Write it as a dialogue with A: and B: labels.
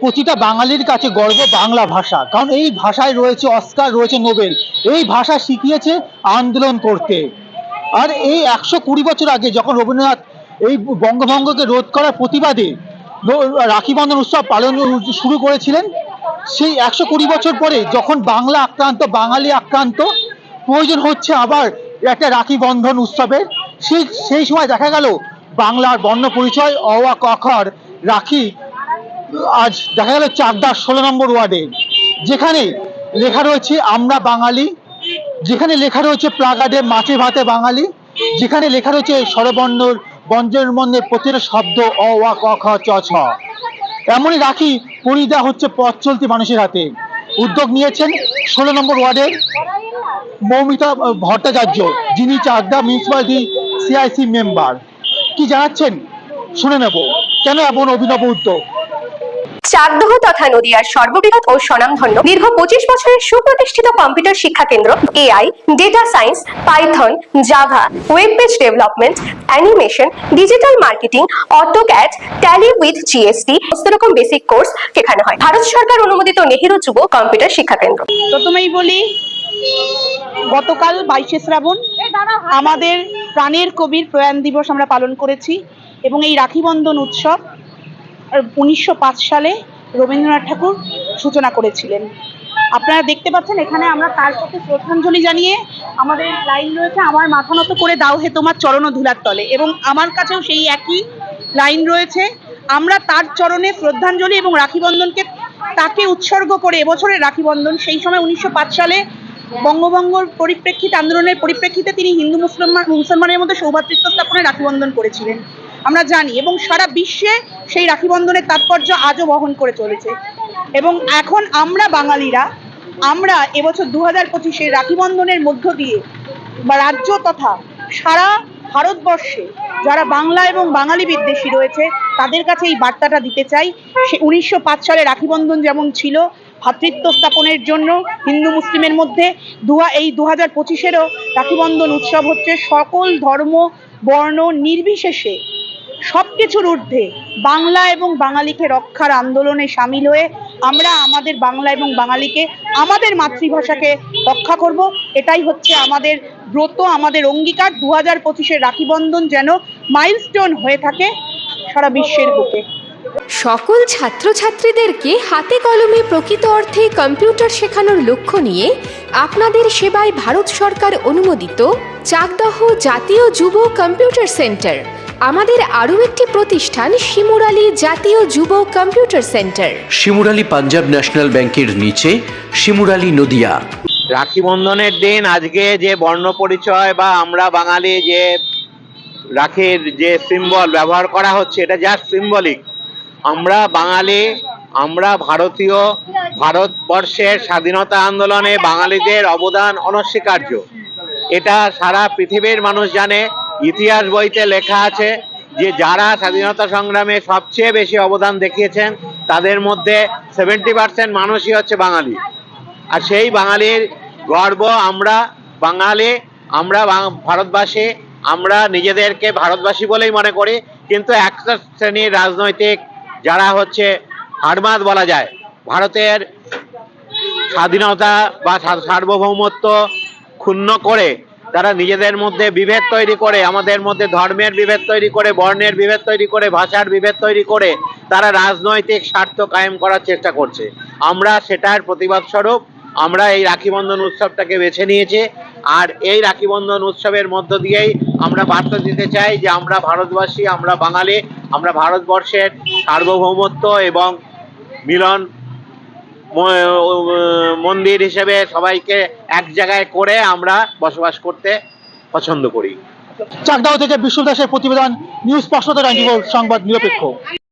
A: প্রতিটা বাঙালির কাছে গর্ব বাংলা ভাষা। কারণ এই ভাষায় রয়েছে অস্কার, রয়েছে নোবেল। এই ভাষা শিখিয়েছে আন্দোলন করতে। আর এই একশো কুড়ি বছর আগে যখন রবীন্দ্রনাথ এই বঙ্গভঙ্গকে রোধ করার প্রতিবাদে রাখি বন্ধন উৎসব পালন শুরু করেছিলেন, সেই একশো কুড়ি বছর পরে যখন বাংলা আক্রান্ত, বাঙালি আক্রান্ত, প্রয়োজন হচ্ছে আবার একটা রাখি বন্ধন উৎসবের সেই সেই সময় দেখা গেল বাংলার বর্ণ পরিচয় অওয়া কখর রাখি আজ দেখা গেল চাকদার ষোলো নম্বর ওয়ার্ডে। যেখানে লেখা রয়েছে, আমরা বাঙালি। যেখানে লেখা রয়েছে প্লাগার্ডে মাছে ভাতে বাঙালি। যেখানে লেখা রয়েছে স্বরবর্ণর বঞ্জনের মধ্যে প্রতিটা শব্দ অ ওয়া ক, খ, চ, ছ। এমনই রাখি পরিয়ে দেওয়া হচ্ছে পথ চলতি মানুষের হাতে। উদ্যোগ নিয়েছেন ষোলো নম্বর ওয়ার্ডের মৌমিতা ভট্টাচার্য, যিনি চাকদা মিউনিসিপালিটি সিআইসি মেম্বার। কি জানাচ্ছেন? শুনে নেব। কেন এমন অভিনব উদ্যোগ?
B: চাকদহ তথা নদিয়ার সর্ববৃহৎ ও স্বনামধন্য দীর্ঘ পঁচিশ বছরের সুপ্রতিষ্ঠিত কম্পিউটার শিক্ষা কেন্দ্র, AI data science Python Java web page development animation digital marketing AutoCAD Tally with GST সমস্ত রকম বেসিক কোর্স শেখানো হয়। ভারত সরকার অনুমোদিত নেহেরু যুব কম্পিউটার শিক্ষা কেন্দ্র।
C: প্রথমেই বলি, গতকাল বাইশে শ্রাবণ আমাদের প্রাণের কবির প্রয়াণ দিবস আমরা পালন করেছি এবং এই রাখি বন্ধন উৎসব, উনিশশো পাঁচ সালে রবীন্দ্রনাথ ঠাকুর সূচনা করেছিলেন। আপনারা দেখতে পাচ্ছেন, এখানে আমরা তার প্রতি শ্রদ্ধাঞ্জলি জানিয়ে আমাদের লাইন রয়েছে, আমার মাথা নত করে দাও হে তোমার চরণ ধুলার তলে। এবং আমার কাছেও সেই একই লাইন রয়েছে, আমরা তার চরণে শ্রদ্ধাঞ্জলি এবং রাখি বন্ধনকে তাকে উৎসর্গ করে এবছরের রাখি বন্ধন সেই সময় উনিশশো পাঁচ সালে বঙ্গভঙ্গর পরিপ্রেক্ষিতে, আন্দোলনের পরিপ্রেক্ষিতে তিনি হিন্দু মুসলমান, মুসলমানের মধ্যে সৌভাতৃত্ব স্থাপনে রাখি বন্ধন করেছিলেন। আমরা জানি এবং সারা বিশ্বে সেই রাখি বন্ধনের তাৎপর্য আজও বহন করে চলেছে। এবং এখন আমরা বাঙালিরা, আমরা এবছর দু হাজার পঁচিশে রাখি বন্ধনের মধ্য দিয়ে বা রাজ্য তথা সারা ভারতবর্ষে যারা বাংলা এবং বাঙালি বিদ্বেষী রয়েছে, তাদের কাছে এই বার্তাটা দিতে চাই সে উনিশশো পাঁচ সালে রাখি বন্ধন যেমন ছিল ভ্রাতৃত্ব স্থাপনের জন্য হিন্দু মুসলিমের মধ্যে, দুহা, এই দু হাজার পঁচিশেরও রাখি বন্ধন উৎসব হচ্ছে সকল ধর্ম, বর্ণ নির্বিশেষে সব কিছুর ঊর্ধ্বে বাংলা এবং বাঙালিকে রক্ষার আন্দোলনে সামিল হয়ে আমরা আমাদের বাংলা এবং বাঙালিকে আমাদের মাতৃভাষাকে রক্ষা করব। এটাই হচ্ছে আমাদের ব্রত, আমাদের অঙ্গীকার। দু হাজার পঁচিশের রাখিবন্ধন যেন মাইলস্টোন হয়ে থাকে সারা বিশ্বের বুকে।
D: সকল ছাত্রছাত্রীদেরকে হাতে কলমে প্রকৃত অর্থে কম্পিউটার শেখানোর লক্ষ্য নিয়ে আপনাদের সেবায় ভারত সরকার অনুমোদিত চাকদহ জাতীয় যুব কম্পিউটার সেন্টার। আমাদের আরও একটি প্রতিষ্ঠান শিমুরালী জাতীয় যুব computer centre.
E: Shimurali Punjab national ব্যাংকের নিচে শিমুরালী নদিয়া।
F: রাখি বন্ধনের দিন আজকে যে বর্ণ পরিচয় বা আমরা বাঙালি যে রাখির যে সিম্বল ব্যবহার করা হচ্ছে এটা জাস্ট সিম্বলিক আমরা বাঙালি আমরা ভারতীয় ভারতবর্ষের স্বাধীনতা আন্দোলনে বাঙালিদের অবদান অনস্বীকার্য। এটা সারা পৃথিবীর মানুষ জানে। ইতিহাস বইতে লেখা আছে যে যারা স্বাধীনতা সংগ্রামে সবচেয়ে বেশি অবদান দেখিয়েছেন, তাদের মধ্যে সেভেন্টি পার্সেন্ট মানুষই হচ্ছে বাঙালি। আর সেই বাঙালির গর্ব আমরা বাঙালি, আমরা ভারতবাসী, আমরা নিজেদেরকে ভারতবাসী বলেই মনে করি, কিন্তু একটা শ্রেণির রাজনৈতিক যারা হচ্ছে হারমাদ বলা যায়, ভারতের স্বাধীনতা বা সার্বভৌমত্ব ক্ষুণ্ণ করে তারা নিজেদের মধ্যে বিভেদ তৈরি করে, আমাদের মধ্যে ধর্মের বিভেদ তৈরি করে, বর্ণের বিভেদ তৈরি করে, ভাষার বিভেদ তৈরি করে, তারা রাজনৈতিক স্বার্থ কায়েম করার চেষ্টা করছে। আমরা সেটার প্রতিবাদ স্বরূপ আমরা এই রাখি বন্ধন উৎসবটাকে বেছে নিয়েছি আর এই রাখি বন্ধন উৎসবের মধ্য দিয়েই আমরা বার্তা দিতে চাই যে আমরা ভারতবাসী, আমরা বাঙালি, আমরা ভারতবর্ষের সার্বভৌমত্ব এবং মিলন মন্দির হিসেবে সবাইকে এক জায়গায় করে আমরা বসবাস করতে পছন্দ করি।
A: চাকদাও থেকে বিশ্বদাসের প্রতিবেদন, নিউজ টোয়েন্টি সংবাদ নিরপেক্ষ।